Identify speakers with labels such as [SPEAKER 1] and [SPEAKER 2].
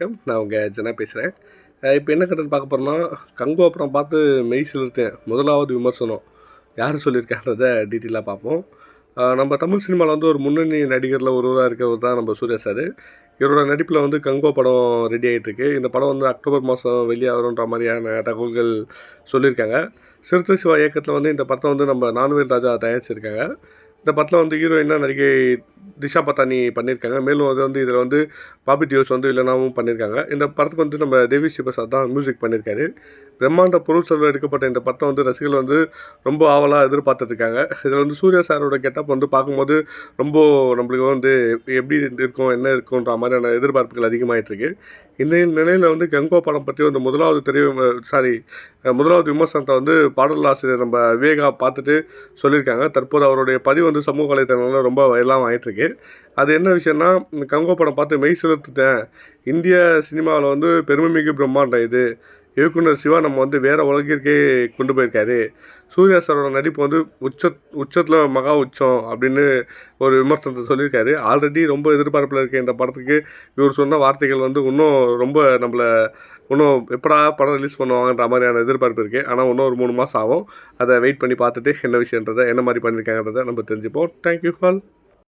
[SPEAKER 1] வணக்கம். நான் உங்கள் ஜனா பேசுகிறேன் இப்போ என்ன கடன் பார்க்க போகிறோம்னா கங்கோ அப்புறம் பார்த்து மெய் சிலிர்த்தேன். முதலாவது விமர்சனம். யார் சொல்லியிருக்கான்றத டீட்டெயிலாக பார்ப்போம். நம்ம தமிழ் சினிமாவில் வந்து ஒரு முன்னணி நடிகரில் ஒருவராக இருக்கிறவர் தான் நம்ம சூர்யா சார். இவரோட நடிப்பில் வந்து கங்கோ படம் ரெடி ஆகிட்டுருக்கு இந்த படம் வந்து அக்டோபர் மாதம் வெளியாகிறோன்ற மாதிரியான தகவல்கள் சொல்லியிருக்காங்க. சிறுத்தை சிவா இயக்கத்தில் வந்து இந்த படத்தை வந்து நம்ம நான்வேல் ராஜா தயாரிச்சிருக்காங்க. இந்த படத்தில் வந்து ஹீரோயினாக நடிகை திஷா பத்தானி பண்ணியிருக்காங்க. மேலும் அது வந்து இதில் வந்து பாபி டியோஸ் வந்து இல்லைனாவும் பண்ணியிருக்காங்க. இந்த படத்துக்கு வந்து நம்ம தேவி சிவசாத் தான் மியூசிக் பண்ணியிருக்காரு. பிரம்மாண்ட பொருள் செல்வம் எடுக்கப்பட்ட இந்த படத்தை வந்து ரசிகர்கள் வந்து ரொம்ப ஆவலாக எதிர்பார்த்துட்ருக்காங்க. இதில் வந்து சூர்யா சாரோட கெட்டப் வந்து பார்க்கும்போது ரொம்ப நம்மளுக்கு வந்து எப்படி இருக்கும் என்ன இருக்குன்ற மாதிரியான எதிர்பார்ப்புகள் அதிகமாகிட்டு இந்த நிலையில் வந்து கங்கோ படம் பற்றி வந்து முதலாவது தெரிய சாரி முதலாவது விமர்சனத்தை வந்து பாடல் ஆசிரியர் நம்ம விவேகா பார்த்துட்டு சொல்லியிருக்காங்க. தற்போது அவருடைய பதிவு வந்து சமூக வலைத்தளங்களில் ரொம்ப எல்லாம் ஆகிட்டுருக்கு அது என்ன விஷயம்னா கங்கோ படம் பார்த்து மெய் செலுத்துட்டேன் இந்திய சினிமாவில் வந்து பெருமைமிகு பிரம்மாண்டம் இது. இயக்குனர் சிவா நம்ம வந்து வேற உலகிற்கே கொண்டு போயிருக்காரு. சூர்யா சாரோட நடிப்பு வந்து உச்ச உச்சத்தில் மகா உச்சம் அப்படின்னு ஒரு விமர்சனத்தை சொல்லியிருக்காரு. ஆல்ரெடி ரொம்ப எதிர்பார்ப்பில் இருக்க இந்த படத்துக்கு இவர் சொன்ன வார்த்தைகள் வந்து இன்னும் ரொம்ப நம்மளை இன்னும் எப்படா படம் ரிலீஸ் பண்ணுவாங்கன்ற மாதிரியான எதிர்பார்ப்பு இருக்குது ஆனால் இன்னும் ஒரு மூணு மாதம் ஆகும். அதை வெயிட் பண்ணி பார்த்துட்டு என்ன விஷயன்றதை என்ன மாதிரி பண்ணியிருக்காங்கன்றதை நம்ம தெரிஞ்சுப்போம். Thank you fall